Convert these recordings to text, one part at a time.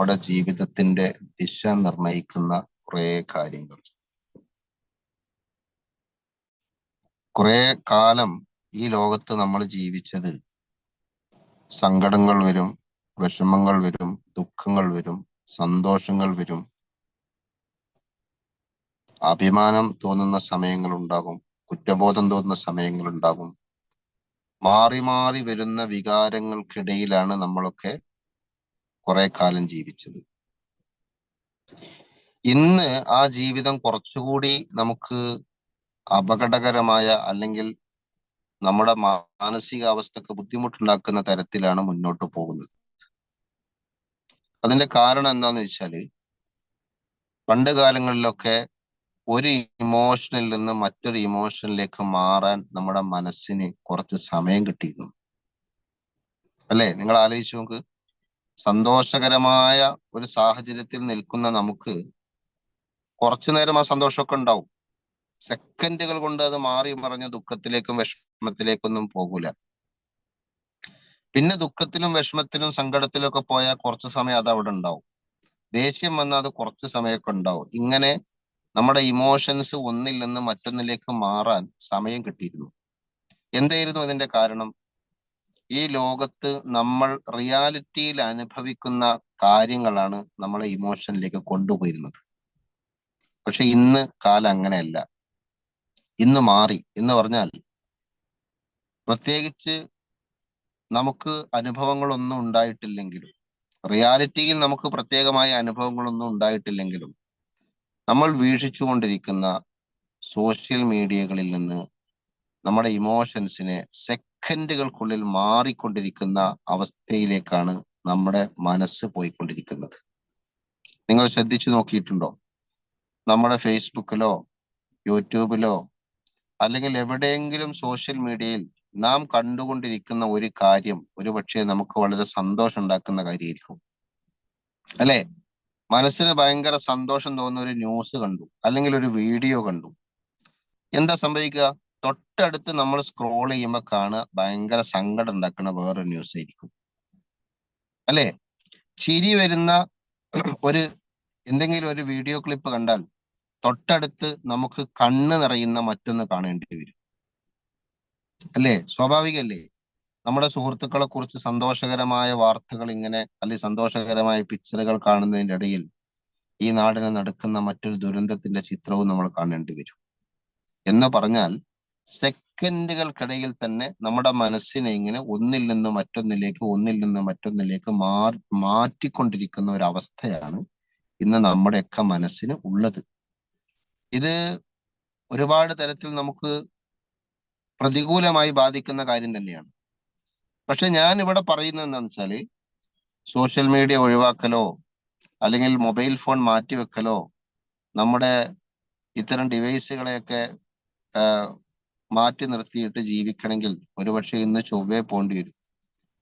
നമ്മുടെ ജീവിതത്തിന്റെ ദിശ നിർണയിക്കുന്ന കുറെ കാര്യങ്ങൾ. കുറെ കാലം ഈ ലോകത്ത് നമ്മൾ ജീവിച്ചത് സങ്കടങ്ങൾ വരും വിഷമങ്ങൾ വരും ദുഃഖങ്ങൾ വരും സന്തോഷങ്ങൾ വരും. അഭിമാനം തോന്നുന്ന സമയങ്ങൾ ഉണ്ടാകും കുറ്റബോധം തോന്നുന്ന സമയങ്ങൾ ഉണ്ടാകും. മാറി മാറി വരുന്ന വികാരങ്ങൾക്കിടയിലാണ് നമ്മളൊക്കെ കുറെ കാലം ജീവിച്ചത്. ഇന്ന് ആ ജീവിതം കുറച്ചുകൂടി നമുക്ക് അപകടകരമായ അല്ലെങ്കിൽ നമ്മുടെ മാനസികാവസ്ഥക്ക് ബുദ്ധിമുട്ടുണ്ടാക്കുന്ന തരത്തിലാണ് മുന്നോട്ട് പോകുന്നത്. അതിന്റെ കാരണം എന്താന്ന് വെച്ചാൽ പണ്ട് കാലങ്ങളിലൊക്കെ ഒരു ഇമോഷനിൽ നിന്ന് മറ്റൊരു ഇമോഷനിലേക്ക് മാറാൻ നമ്മുടെ മനസ്സിന് കുറച്ച് സമയം കിട്ടിയിരുന്നു. അല്ലേ? നിങ്ങൾ ആലോചിച്ചു നോക്ക്. സന്തോഷകരമായ ഒരു സാഹചര്യത്തിൽ നിൽക്കുന്ന നമുക്ക് കുറച്ചു നേരം ആ സന്തോഷമൊക്കെ ഉണ്ടാവും. സെക്കൻഡുകൾ കൊണ്ട് അത് മാറി മറിഞ്ഞ ദുഃഖത്തിലേക്കും വിഷമത്തിലേക്കൊന്നും പോകൂല. പിന്നെ ദുഃഖത്തിലും വിഷമത്തിലും സങ്കടത്തിലും ഒക്കെ പോയാൽ കുറച്ച് സമയം അത് അവിടെ ഉണ്ടാവും. ദേഷ്യം വന്നാൽ അത് കുറച്ച് സമയമൊക്കെ ഉണ്ടാവും. ഇങ്ങനെ നമ്മുടെ ഇമോഷൻസ് ഒന്നിൽ നിന്ന് മറ്റൊന്നിലേക്ക് മാറാൻ സമയം കിട്ടിയിരുന്നു. എന്തായിരുന്നു അതിന്റെ കാരണം? ഈ ലോകത്ത് നമ്മൾ റിയാലിറ്റിയിൽ അനുഭവിക്കുന്ന കാര്യങ്ങളാണ് നമ്മളെ ഇമോഷനിലേക്ക് കൊണ്ടുപോയിരുന്നത്. പക്ഷെ ഇന്ന് കാലം അങ്ങനെയല്ല. ഇന്ന് മാറി. എന്ന് പറഞ്ഞാൽ പ്രത്യേകിച്ച് നമുക്ക് അനുഭവങ്ങളൊന്നും ഉണ്ടായിട്ടില്ലെങ്കിലും റിയാലിറ്റിയിൽ നമുക്ക് പ്രത്യേകമായ അനുഭവങ്ങളൊന്നും ഉണ്ടായിട്ടില്ലെങ്കിലും നമ്മൾ വീക്ഷിച്ചുകൊണ്ടിരിക്കുന്ന സോഷ്യൽ മീഡിയകളിൽ നിന്ന് നമ്മുടെ ഇമോഷൻസിനെ സെക്കൻഡുകൾക്കുള്ളിൽ മാറിക്കൊണ്ടിരിക്കുന്ന അവസ്ഥയിലേക്കാണ് നമ്മുടെ മനസ്സ് പോയിക്കൊണ്ടിരിക്കുന്നത്. നിങ്ങൾ ശ്രദ്ധിച്ചു നോക്കിയിട്ടുണ്ടോ? നമ്മുടെ ഫേസ്ബുക്കിലോ യൂട്യൂബിലോ അല്ലെങ്കിൽ എവിടെയെങ്കിലും സോഷ്യൽ മീഡിയയിൽ നാം കണ്ടുകൊണ്ടിരിക്കുന്ന ഒരു കാര്യം ഒരുപക്ഷെ നമുക്ക് വളരെ സന്തോഷം ഉണ്ടാക്കുന്ന കാര്യമായിരിക്കും. അല്ലെ? മനസ്സിന് ഭയങ്കര സന്തോഷം തോന്നുന്ന ഒരു ന്യൂസ് കണ്ടു അല്ലെങ്കിൽ ഒരു വീഡിയോ കണ്ടു. എന്താ സംഭവിക്കുക? തൊട്ടടുത്ത് നമ്മൾ സ്ക്രോൾ ചെയ്യുമ്പോൾ കാണുക ഭയങ്കര സങ്കടം ഉണ്ടാക്കുന്ന വേറൊരു ന്യൂസ് ആയിരിക്കും. അല്ലെ? ചിരി വരുന്ന ഒരു എന്തെങ്കിലും ഒരു വീഡിയോ ക്ലിപ്പ് കണ്ടാൽ തൊട്ടടുത്ത് നമുക്ക് കണ്ണ് നിറയുന്ന മറ്റൊന്ന് കാണേണ്ടി വരും. അല്ലേ? സ്വാഭാവികല്ലേ നമ്മുടെ സുഹൃത്തുക്കളെ കുറിച്ച് സന്തോഷകരമായ വാർത്തകൾ ഇങ്ങനെ അല്ലെങ്കിൽ സന്തോഷകരമായ പിക്ചറുകൾ കാണുന്നതിന്റെ ഇടയിൽ ഈ നാടിനെ നടക്കുന്ന മറ്റൊരു ദുരന്തത്തിന്റെ ചിത്രവും നമ്മൾ കാണേണ്ടി വരും. എന്ന് പറഞ്ഞാൽ സെക്കൻഡുകൾക്കിടയിൽ തന്നെ നമ്മുടെ മനസ്സിനെ ഇങ്ങനെ ഒന്നിൽ നിന്ന് മറ്റൊന്നിലേക്ക് ഒന്നിൽ നിന്ന് മറ്റൊന്നിലേക്ക് മാ മാറ്റിക്കൊണ്ടിരിക്കുന്ന ഒരു അവസ്ഥയാണ് ഇന്ന് നമ്മുടെയൊക്കെ മനസ്സിന് ഉള്ളത്. ഇത് ഒരുപാട് തരത്തിൽ നമുക്ക് പ്രതികൂലമായി ബാധിക്കുന്ന കാര്യം തന്നെയാണ്. പക്ഷെ ഞാൻ ഇവിടെ പറയുന്നത് എന്താണെന്ന് വെച്ചാൽ സോഷ്യൽ മീഡിയ ഒഴിവാക്കലോ അല്ലെങ്കിൽ മൊബൈൽ ഫോൺ മാറ്റിവെക്കലോ നമ്മുടെ ഇത്തരം ഡിവൈസുകളെയൊക്കെ മാറ്റി നിർത്തിയിട്ട് ജീവിക്കണമെങ്കിൽ ഒരുപക്ഷെ ഇന്ന് ചൊവ്വേ പോണ്ടി വരും.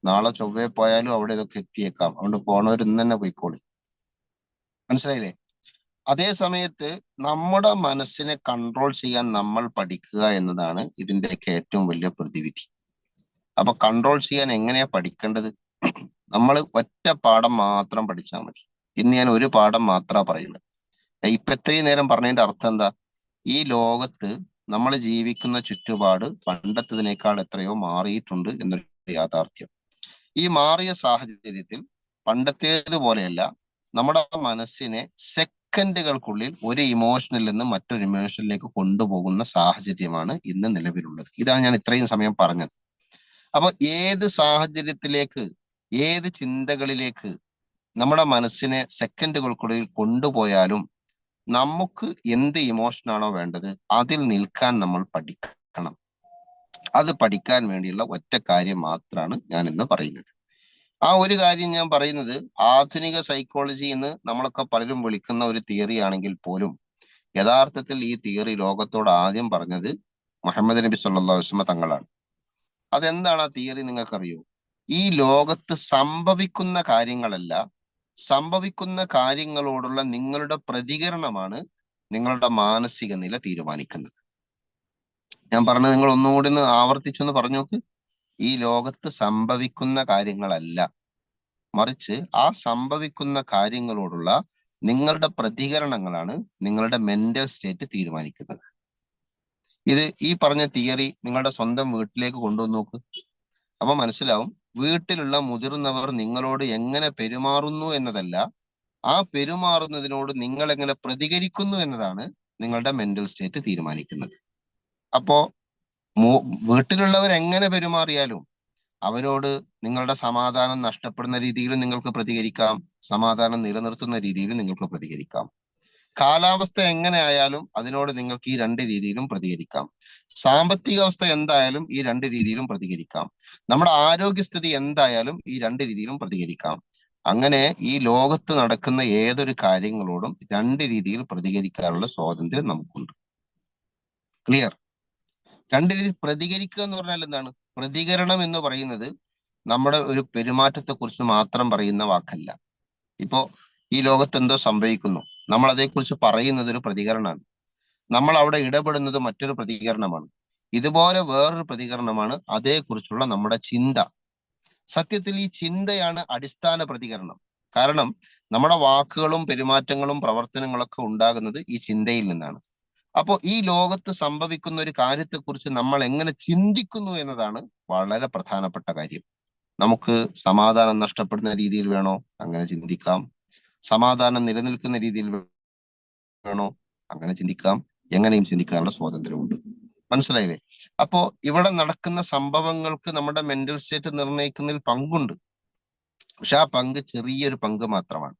നാളെ ചൊവ്വേ പോയാലും അവിടെ ഇതൊക്കെ എത്തിയേക്കാം. അതുകൊണ്ട് പോണവർ ഇന്ന് തന്നെ പോയിക്കോളി. മനസ്സിലായില്ലേ? അതേ സമയത്ത് നമ്മുടെ മനസ്സിനെ കൺട്രോൾ ചെയ്യാൻ നമ്മൾ പഠിക്കുക എന്നതാണ് ഇതിന്റെയൊക്കെ ഏറ്റവും വലിയ പ്രതിവിധി. അപ്പൊ കൺട്രോൾ ചെയ്യാൻ എങ്ങനെയാ പഠിക്കേണ്ടത്? നമ്മൾ ഒറ്റ പാഠം മാത്രം പഠിച്ചാൽ മതി. ഇന്ന് ഞാൻ ഒരു പാഠം മാത്രമാണ് പറയുന്നത്. ഇപ്പൊ ഇത്രയും നേരം പറഞ്ഞതിന്റെ അർത്ഥം എന്താ? ഈ ലോകത്ത് നമ്മൾ ജീവിക്കുന്ന ചുറ്റുപാട് പണ്ടത്തതിനേക്കാൾ എത്രയോ മാറിയിട്ടുണ്ട് എന്നൊരു യാഥാർത്ഥ്യം. ഈ മാറിയ സാഹചര്യത്തിൽ പണ്ടത്തേതുപോലെയല്ല നമ്മുടെ മനസ്സിനെ സെക്കൻഡുകൾക്കുള്ളിൽ ഒരു ഇമോഷനിൽ നിന്ന് മറ്റൊരു ഇമോഷനിലേക്ക് കൊണ്ടുപോകുന്ന സാഹചര്യമാണ് ഇന്ന് നിലവിലുള്ളത്. ഇതാണ് ഞാൻ ഇത്രയും സമയം പറഞ്ഞത്. അപ്പൊ ഏത് സാഹചര്യത്തിലേക്ക് ഏത് ചിന്തകളിലേക്ക് നമ്മുടെ മനസ്സിനെ സെക്കൻഡുകൾക്കുള്ളിൽ കൊണ്ടുപോയാലും നമുക്ക് എന്ത് ഇമോഷനാണോ വേണ്ടത് അതിൽ നിൽക്കാൻ നമ്മൾ പഠിക്കണം. അത് പഠിക്കാൻ വേണ്ടിയുള്ള ഒറ്റ കാര്യം മാത്രമാണ് ഞാൻ ഇന്ന് പറയുന്നത്. ആ ഒരു കാര്യം ഞാൻ പറയുന്നത് ആധുനിക സൈക്കോളജി എന്ന് നമ്മളൊക്കെ പലരും വിളിക്കുന്ന ഒരു തിയറി ആണെങ്കിൽ പോലും യഥാർത്ഥത്തിൽ ഈ തിയറി ലോകത്തോട് ആദ്യം പറഞ്ഞത് മുഹമ്മദ് നബി സല്ലാ വസല്ലം തങ്ങളാണ്. അതെന്താണ് ആ തിയറി നിങ്ങൾക്കറിയോ? ഈ ലോകത്ത് സംഭവിക്കുന്ന കാര്യങ്ങളല്ല സംഭവിക്കുന്ന കാര്യങ്ങളോടുള്ള നിങ്ങളുടെ പ്രതികരണമാണ് നിങ്ങളുടെ മാനസിക നില തീരുമാനിക്കുന്നത്. ഞാൻ പറഞ്ഞത് നിങ്ങൾ ഒന്നുകൂടി ഒന്ന് ആവർത്തിച്ചൊന്ന് പറഞ്ഞു നോക്ക്. ഈ ലോകത്ത് സംഭവിക്കുന്ന കാര്യങ്ങളല്ല. മറിച്ച് ആ സംഭവിക്കുന്ന കാര്യങ്ങളോടുള്ള നിങ്ങളുടെ പ്രതികരണങ്ങളാണ് നിങ്ങളുടെ മെന്റൽ സ്റ്റേറ്റ് തീരുമാനിക്കുന്നത്. ഇത് ഈ പറഞ്ഞ തിയറി നിങ്ങളുടെ സ്വന്തം വീട്ടിലേക്ക് കൊണ്ടുവന്ന് നോക്ക്. അപ്പൊ മനസ്സിലാവും വീട്ടിലുള്ള മുതിർന്നവർ നിങ്ങളോട് എങ്ങനെ പെരുമാറുന്നു എന്നതല്ല ആ പെരുമാറുന്നതിനോട് നിങ്ങൾ എങ്ങനെ പ്രതികരിക്കുന്നു എന്നതാണ് നിങ്ങളുടെ മെന്റൽ സ്റ്റേറ്റ് തീരുമാനിക്കുന്നത്. അപ്പോ വീട്ടിലുള്ളവർ എങ്ങനെ പെരുമാറിയാലും അവരോട് നിങ്ങളുടെ സമാധാനം നഷ്ടപ്പെടുന്ന രീതിയിൽ നിങ്ങൾക്ക് പ്രതികരിക്കാം സമാധാനം നിലനിർത്തുന്ന രീതിയിൽ നിങ്ങൾക്ക് പ്രതികരിക്കാം. കാലാവസ്ഥ എങ്ങനെ ആയാലും അതിനോട് നിങ്ങൾക്ക് ഈ രണ്ട് രീതിയിലും പ്രതികരിക്കാം. സാമ്പത്തിക അവസ്ഥ എന്തായാലും ഈ രണ്ട് രീതിയിലും പ്രതികരിക്കാം. നമ്മുടെ ആരോഗ്യസ്ഥിതി എന്തായാലും ഈ രണ്ട് രീതിയിലും പ്രതികരിക്കാം. അങ്ങനെ ഈ ലോകത്ത് നടക്കുന്ന ഏതൊരു കാര്യങ്ങളോടും രണ്ട് രീതിയിൽ പ്രതികരിക്കാനുള്ള സ്വാതന്ത്ര്യം നമുക്കുണ്ട്. ക്ലിയർ രണ്ട് രീതിയിൽ പ്രതികരിക്കുക എന്ന് പറഞ്ഞാൽ എന്താണ്? പ്രതികരണം എന്ന് പറയുന്നത് നമ്മുടെ ഒരു പെരുമാറ്റത്തെ കുറിച്ച് മാത്രം പറയുന്ന വാക്കല്ല. ഇപ്പോ ഈ ലോകത്ത് എന്തോ സംഭവിക്കുന്നു. നമ്മൾ അതേക്കുറിച്ച് പറയുന്നത് ഒരു പ്രതികരണമാണ്. നമ്മൾ അവിടെ ഇടപെടുന്നത് മറ്റൊരു പ്രതികരണമാണ്. ഇതുപോലെ വേറൊരു പ്രതികരണമാണ് അതേക്കുറിച്ചുള്ള നമ്മുടെ ചിന്ത. സത്യത്തിൽ ഈ ചിന്തയാണ് അടിസ്ഥാന പ്രതികരണം. കാരണം നമ്മുടെ വാക്കുകളും പെരുമാറ്റങ്ങളും പ്രവർത്തനങ്ങളൊക്കെ ഉണ്ടാകുന്നത് ഈ ചിന്തയിൽ നിന്നാണ്. അപ്പോൾ ഈ ലോകത്ത് സംഭവിക്കുന്ന ഒരു കാര്യത്തെക്കുറിച്ച് നമ്മൾ എങ്ങനെ ചിന്തിക്കുന്നു എന്നതാണ് വളരെ പ്രധാനപ്പെട്ട കാര്യം. നമുക്ക് സമാധാനം നഷ്ടപ്പെടുന്ന രീതിയിൽ വേണോ? അങ്ങനെ ചിന്തിക്കാം. സമാധാനം നിലനിൽക്കുന്ന രീതിയിൽ വേണോ? അങ്ങനെ ചിന്തിക്കാം. എങ്ങനെയും ചിന്തിക്കാനുള്ള സ്വാതന്ത്ര്യമുണ്ട്. മനസ്സിലായില്ലേ? അപ്പോ ഇവിടെ നടക്കുന്ന സംഭവങ്ങൾക്ക് നമ്മുടെ മെന്റൽ സ്റ്റേറ്റ് നിർണയിക്കുന്നതിൽ പങ്കുണ്ട്. പക്ഷെ ആ പങ്ക് ചെറിയൊരു പങ്ക് മാത്രമാണ്.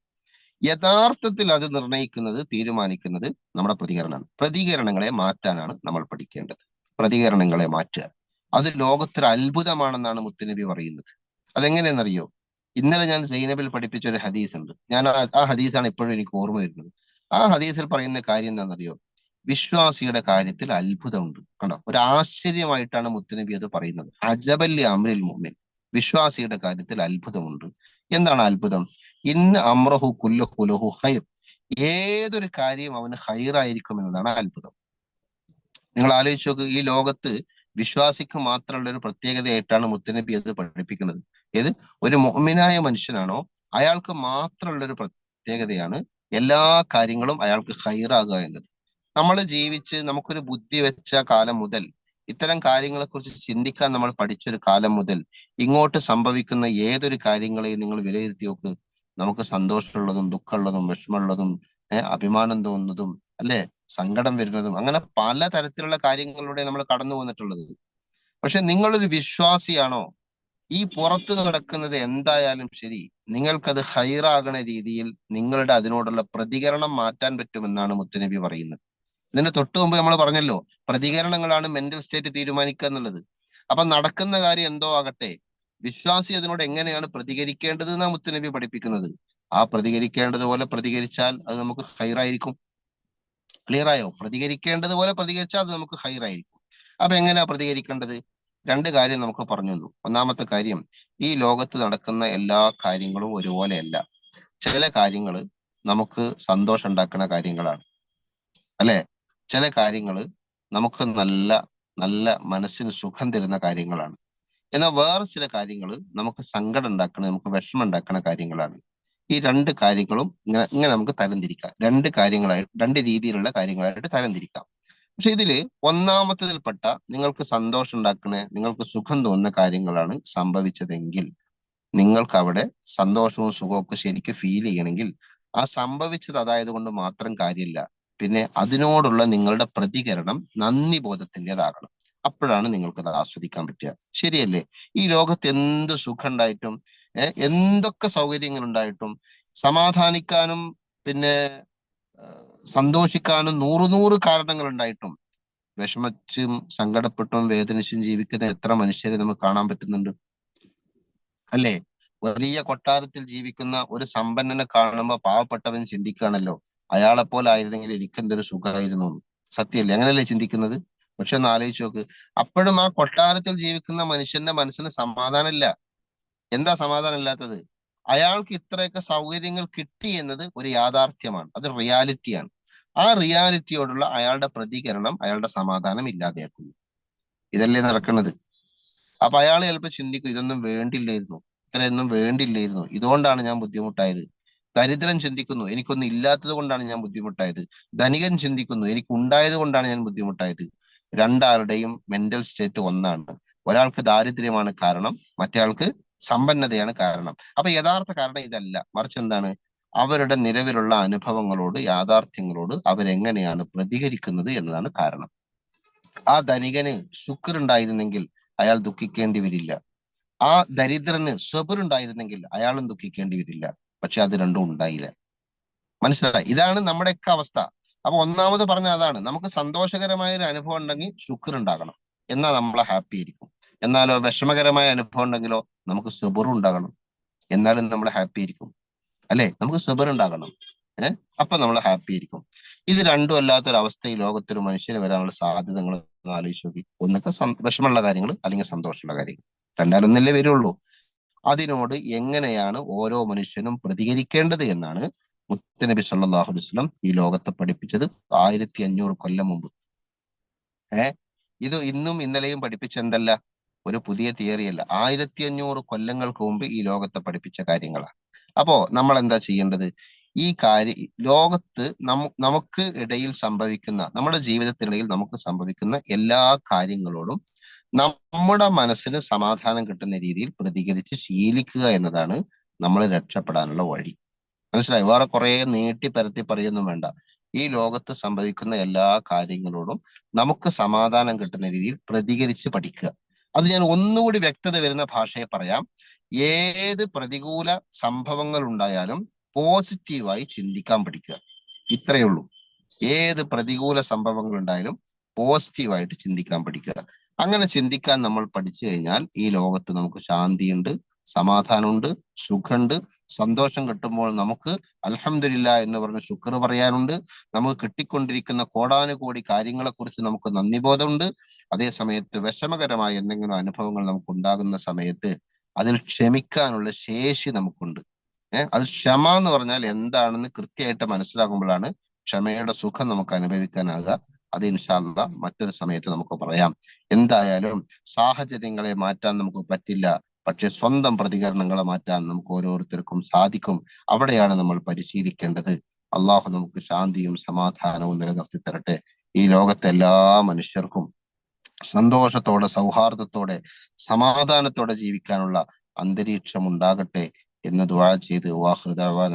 യഥാർത്ഥത്തിൽ അത് നിർണയിക്കുന്നത് തീരുമാനിക്കുന്നത് നമ്മുടെ പ്രതികരണമാണ്. പ്രതികരണങ്ങളെ മാറ്റാനാണ് നമ്മൾ പഠിക്കേണ്ടത്. പ്രതികരണങ്ങളെ മാറ്റുക. അത് ലോകത്തിൽ അത്ഭുതമാണെന്നാണ് മുത്തുനബി പറയുന്നത്. അതെങ്ങനെയെന്നറിയോ ഇന്നലെ ഞാൻ സൈനബിൽ പഠിപ്പിച്ച ഒരു ഹദീസ് ഉണ്ട് ഞാൻ ആ ഹദീസാണ് ഇപ്പോഴും എനിക്ക് ഓർമ്മ വരുന്നത്. ആ ഹദീസിൽ പറയുന്ന കാര്യം എന്താണെന്നറിയോ? വിശ്വാസിയുടെ കാര്യത്തിൽ അത്ഭുതമുണ്ട്. കണ്ടോ? ഒരു ആശ്ചര്യമായിട്ടാണ് മുത്തനബി അത് പറയുന്നത്. അജബല്ലി അമ്രിൽ മുമ്മിൻ വിശ്വാസിയുടെ കാര്യത്തിൽ അത്ഭുതമുണ്ട്. എന്താണ് അത്ഭുതം? ഇന്ന് അമ്രഹു കുല്ലഹുലഹു ഹൈർ ഏതൊരു കാര്യം അവന് ഹൈറായിരിക്കും എന്നതാണ് അത്ഭുതം. നിങ്ങൾ ആലോചിച്ച് നോക്ക് ഈ ലോകത്ത് വിശ്വാസിക്ക് മാത്രമുള്ള ഒരു പ്രത്യേകതയായിട്ടാണ് മുത്തനബി അത് പഠിപ്പിക്കുന്നത്. ഏത്? ഒരു മുഹമ്മിനായ മനുഷ്യനാണോ. അയാൾക്ക് മാത്രമുള്ള ഒരു പ്രത്യേകതയാണ് എല്ലാ കാര്യങ്ങളും അയാൾക്ക് ഹൈറാകുക എന്നത്. നമ്മൾ ജീവിച്ച് നമുക്കൊരു ബുദ്ധി വെച്ച കാലം മുതൽ ഇത്തരം കാര്യങ്ങളെ കുറിച്ച് ചിന്തിക്കാൻ നമ്മൾ പഠിച്ചൊരു കാലം മുതൽ ഇങ്ങോട്ട് സംഭവിക്കുന്ന ഏതൊരു കാര്യങ്ങളെയും നിങ്ങൾ വിലയിരുത്തി നോക്ക്. നമുക്ക് സന്തോഷമുള്ളതും ദുഃഖമുള്ളതും വിഷമമുള്ളതും അഭിമാനം തോന്നുന്നതും അല്ലെ? സങ്കടം വരുന്നതും അങ്ങനെ പല തരത്തിലുള്ള കാര്യങ്ങളിലൂടെ നമ്മൾ കടന്നു പോന്നിട്ടുള്ളത് പക്ഷെ നിങ്ങളൊരു വിശ്വാസിയാണോ? ഈ പുറത്ത് നടക്കുന്നത് എന്തായാലും ശരി. നിങ്ങൾക്കത് ഹൈറാകണ രീതിയിൽ നിങ്ങളുടെ അതിനോടുള്ള പ്രതികരണം മാറ്റാൻ പറ്റുമെന്നാണ് മുത്തുനബി പറയുന്നത്. ഇതിന് തൊട്ട് മുമ്പ് നമ്മൾ പറഞ്ഞല്ലോ പ്രതികരണങ്ങളാണ് മെന്റൽ സ്റ്റേറ്റ് തീരുമാനിക്കുക എന്നുള്ളത്. അപ്പൊ നടക്കുന്ന കാര്യം എന്തോ ആകട്ടെ വിശ്വാസി അതിനോട് എങ്ങനെയാണ് പ്രതികരിക്കേണ്ടത് എന്നാണ് മുത്തുനബി പഠിപ്പിക്കുന്നത്. ആ പ്രതികരിക്കേണ്ടതുപോലെ പ്രതികരിച്ചാൽ അത് നമുക്ക് ഹൈറായിരിക്കും. ക്ലിയർ ആയോ? പ്രതികരിക്കേണ്ടതുപോലെ പ്രതികരിച്ചാൽ അത് നമുക്ക് ഹൈറായിരിക്കും. അപ്പൊ എങ്ങനെയാ പ്രതികരിക്കേണ്ടത്? രണ്ട് കാര്യം നമുക്ക് പറഞ്ഞു തന്നു. ഒന്നാമത്തെ കാര്യം ഈ ലോകത്ത് നടക്കുന്ന എല്ലാ കാര്യങ്ങളും ഒരുപോലെയല്ല. ചില കാര്യങ്ങൾ നമുക്ക് സന്തോഷം ഉണ്ടാക്കുന്ന കാര്യങ്ങളാണ്. അല്ലെ? ചില കാര്യങ്ങൾ നമുക്ക് നല്ല നല്ല മനസ്സിന് സുഖം തരുന്ന കാര്യങ്ങളാണ്. എന്നാൽ വേറെ ചില കാര്യങ്ങൾ നമുക്ക് സങ്കടം ഉണ്ടാക്കണ നമുക്ക് വിഷമം ഉണ്ടാക്കുന്ന കാര്യങ്ങളാണ്. ഈ രണ്ട് കാര്യങ്ങളും ഇങ്ങനെ ഇങ്ങനെ നമുക്ക് തരംതിരിക്കാം രണ്ട് കാര്യങ്ങളായിട്ട് രണ്ട് രീതിയിലുള്ള കാര്യങ്ങളായിട്ട് തരംതിരിക്കാം പക്ഷെ ഇതിൽ ഒന്നാമത്തതിൽപ്പെട്ട നിങ്ങൾക്ക് സന്തോഷം ഉണ്ടാക്കുന്ന നിങ്ങൾക്ക് സുഖം തോന്നുന്ന കാര്യങ്ങളാണ് സംഭവിച്ചതെങ്കിൽ നിങ്ങൾക്ക് അവിടെ സന്തോഷവും സുഖവും ഒക്കെ ശരിക്കും ഫീൽ ചെയ്യണമെങ്കിൽ ആ സംഭവിച്ചത് അതായത് കൊണ്ട് മാത്രം കാര്യമില്ല. പിന്നെ അതിനോടുള്ള നിങ്ങളുടെ പ്രതികരണം നന്ദി ബോധത്തിന്റെതാകണം. അപ്പോഴാണ് നിങ്ങൾക്ക് അത് ആസ്വദിക്കാൻ പറ്റുക. ശരിയല്ലേ? ഈ ലോകത്ത് എന്ത് സുഖം ഉണ്ടായിട്ടും എന്തൊക്കെ സൗകര്യങ്ങൾ ഉണ്ടായിട്ടും സമാധാനിക്കാനും പിന്നെ സന്തോഷിക്കാനും നൂറു നൂറ് കാരണങ്ങൾ ഉണ്ടായിട്ടും വിഷമിച്ചും സങ്കടപ്പെട്ടും വേദനിച്ചും ജീവിക്കുന്ന എത്ര മനുഷ്യരെ നമുക്ക് കാണാൻ പറ്റുന്നുണ്ട്? അല്ലേ? വലിയ കൊട്ടാരത്തിൽ ജീവിക്കുന്ന ഒരു സമ്പന്നനെ കാണുമ്പോൾ പാവപ്പെട്ടവൻ ചിന്തിക്കുകയാണല്ലോ. അയാളെ പോലെ ആയിരുന്നെങ്കിൽ എനിക്കെന്തൊരു സുഖമായിരുന്നു സത്യമല്ലേ? അങ്ങനെയല്ലേ ചിന്തിക്കുന്നത്? പക്ഷെ ഒന്ന് ആലോചിച്ച് നോക്ക്. അപ്പോഴും ആ കൊട്ടാരത്തിൽ ജീവിക്കുന്ന മനുഷ്യന്റെ മനസ്സിന് സമാധാനമില്ല. എന്താ സമാധാനം ഇല്ലാത്തത് അയാൾക്ക് ഇത്രയൊക്കെ സൗകര്യങ്ങൾ കിട്ടി എന്നത് ഒരു യാഥാർത്ഥ്യമാണ്. അത് റിയാലിറ്റിയാണ് ആ റിയാലിറ്റിയോടുള്ള അയാളുടെ പ്രതികരണം അയാളുടെ സമാധാനം ഇല്ലാതെയാക്കുന്നു. ഇതല്ലേ നടക്കുന്നത്? അപ്പൊ അയാൾ ചിലപ്പോൾ ചിന്തിക്കും ഇതൊന്നും വേണ്ടില്ലായിരുന്നു. ഇത്രയൊന്നും വേണ്ടില്ലായിരുന്നു. ഇതുകൊണ്ടാണ് ഞാൻ ബുദ്ധിമുട്ടായത്. ദരിദ്രൻ ചിന്തിക്കുന്നു എനിക്കൊന്നും ഇല്ലാത്തത് കൊണ്ടാണ് ഞാൻ ബുദ്ധിമുട്ടായത്. ധനികൻ ചിന്തിക്കുന്നു എനിക്ക് ഉണ്ടായത് കൊണ്ടാണ് ഞാൻ ബുദ്ധിമുട്ടായത്. രണ്ടാളുടെയും മെന്റൽ സ്റ്റേറ്റ് ഒന്നാണ്. ഒരാൾക്ക് ദാരിദ്ര്യമാണ് കാരണം മറ്റേയാൾക്ക് സമ്പന്നതയാണ് കാരണം. അപ്പൊ യഥാർത്ഥ കാരണം ഇതല്ല. മറിച്ച് എന്താണ്? അവരുടെ നിലവിലുള്ള അനുഭവങ്ങളോട് യാഥാർത്ഥ്യങ്ങളോട് അവരെങ്ങനെയാണ് പ്രതികരിക്കുന്നത് എന്നതാണ് കാരണം. ആ ധനികന് ശുക്ർ ഉണ്ടായിരുന്നെങ്കിൽ അയാൾ ദുഃഖിക്കേണ്ടി വരില്ല. ആ ദരിദ്രന് സ്വപുരുണ്ടായിരുന്നെങ്കിൽ അയാളും ദുഃഖിക്കേണ്ടി വരില്ല. പക്ഷെ അത് രണ്ടും ഉണ്ടായില്ല. മനസ്സിലായി? ഇതാണ് നമ്മുടെയൊക്കെ അവസ്ഥ. അപ്പൊ ഒന്നാമത് പറഞ്ഞ അതാണ്. നമുക്ക് സന്തോഷകരമായ ഒരു അനുഭവം ഉണ്ടെങ്കിൽ ശുക്ർ ഉണ്ടാകണം. എന്നാൽ നമ്മളെ ഹാപ്പി ആയിരിക്കും. എന്നാലോ വിഷമകരമായ അനുഭവം ഉണ്ടെങ്കിലോ നമുക്ക് സുബറും ഉണ്ടാകണം. എന്നാലും നമ്മൾ ഹാപ്പി ആയിരിക്കും അല്ലെ? നമുക്ക് സുബർ ഉണ്ടാകണം. ഏഹ് അപ്പൊ നമ്മൾ ഹാപ്പി ആയിരിക്കും ഇത് രണ്ടും അല്ലാത്തൊരു അവസ്ഥ ഈ ലോകത്തൊരു മനുഷ്യന് വരാനുള്ള സാധ്യതകൾ ആലോചിച്ച് നോക്കി. ഒന്നൊക്കെ വിഷമമുള്ള കാര്യങ്ങൾ അല്ലെങ്കിൽ സന്തോഷമുള്ള കാര്യങ്ങൾ. രണ്ടാലൊന്നല്ലേ വരുള്ളൂ. അതിനോട് എങ്ങനെയാണ് ഓരോ മനുഷ്യനും പ്രതികരിക്കേണ്ടത് എന്നാണ് മുത്തനബി സല്ലാഹു അലുസ്ലം ഈ ലോകത്തെ പഠിപ്പിച്ചത് ആയിരത്തി അഞ്ഞൂറ് കൊല്ലം മുമ്പ്. ഏഹ് ഇത് ഇന്നും ഇന്നലെയും പഠിപ്പിച്ച എന്തല്ല ഒരു പുതിയ തിയറിയല്ല. ആയിരത്തി അഞ്ഞൂറ് കൊല്ലങ്ങൾക്ക് മുമ്പ് ഈ ലോകത്തെ പഠിപ്പിച്ച കാര്യങ്ങളാണ് അപ്പോ നമ്മൾ എന്താ ചെയ്യേണ്ടത്? ഈ കാര്യ ലോകത്ത് നമു നമുക്ക് ഇടയിൽ സംഭവിക്കുന്ന നമ്മുടെ ജീവിതത്തിനിടയിൽ നമുക്ക് സംഭവിക്കുന്ന എല്ലാ കാര്യങ്ങളോടും നമ്മുടെ മനസ്സിന് സമാധാനം കിട്ടുന്ന രീതിയിൽ പ്രതികരിച്ച് ശീലിക്കുക എന്നതാണ് നമ്മൾ രക്ഷപ്പെടാനുള്ള വഴി. മനസ്സിലായി? വേറെ കുറെ നീട്ടി പരത്തി പറയൊന്നും വേണ്ട. ഈ ലോകത്ത് സംഭവിക്കുന്ന എല്ലാ കാര്യങ്ങളോടും നമുക്ക് സമാധാനം കിട്ടുന്ന രീതിയിൽ പ്രതികരിച്ച് പഠിക്കുക. അത് ഞാൻ ഒന്നുകൂടി വ്യക്തത വരുന്ന ഭാഷയെ പറയാം. ഏത് പ്രതികൂല സംഭവങ്ങൾ ഉണ്ടായാലും പോസിറ്റീവായി ചിന്തിക്കാൻ പഠിക്കുക. ഇത്രയേ ഉള്ളൂ. ഏത് പ്രതികൂല സംഭവങ്ങൾ ഉണ്ടായാലും പോസിറ്റീവായിട്ട് ചിന്തിക്കാൻ പഠിക്കുക. അങ്ങനെ ചിന്തിക്കാൻ നമ്മൾ പഠിച്ചു കഴിഞ്ഞാൽ ഈ ലോകത്ത് നമുക്ക് ശാന്തിയുണ്ട് സമാധാനമുണ്ട് സുഖമുണ്ട് സന്തോഷം കിട്ടുമ്പോൾ നമുക്ക് അലഹമില്ല എന്ന് പറഞ്ഞ് ശുക്ർ പറയാനുണ്ട്. നമുക്ക് കിട്ടിക്കൊണ്ടിരിക്കുന്ന കോടാനുകോടി കാര്യങ്ങളെ കുറിച്ച് നമുക്ക് നന്ദിബോധമുണ്ട്. അതേ സമയത്ത് വിഷമകരമായ എന്തെങ്കിലും അനുഭവങ്ങൾ നമുക്ക് ഉണ്ടാകുന്ന സമയത്ത് അതിൽ ക്ഷമിക്കാനുള്ള ശേഷി നമുക്കുണ്ട്. ഏഹ് അത് ക്ഷമ എന്ന് പറഞ്ഞാൽ എന്താണെന്ന് കൃത്യമായിട്ട് മനസ്സിലാകുമ്പോഴാണ് ക്ഷമയുടെ സുഖം നമുക്ക് അനുഭവിക്കാനാകുക. അത് ഇൻഷാല്ല മറ്റൊരു സമയത്ത് നമുക്ക് പറയാം. എന്തായാലും സാഹചര്യങ്ങളെ മാറ്റാൻ നമുക്ക് പറ്റില്ല. പക്ഷെ സ്വന്തം പ്രതികരണങ്ങളെ മാറ്റാൻ നമുക്ക് ഓരോരുത്തർക്കും സാധിക്കും. അവിടെയാണ് നമ്മൾ പരിശീലിക്കേണ്ടത്. അള്ളാഹു നമുക്ക് ശാന്തിയും സമാധാനവും നിലനിർത്തി തരട്ടെ. ഈ ലോകത്തെ എല്ലാ മനുഷ്യർക്കും സന്തോഷത്തോടെ സൗഹാർദ്ദത്തോടെ സമാധാനത്തോടെ ജീവിക്കാനുള്ള അന്തരീക്ഷം ഉണ്ടാകട്ടെ എന്ന് ദുആ ചെയ്ത്. വാഹൃദാവാൻ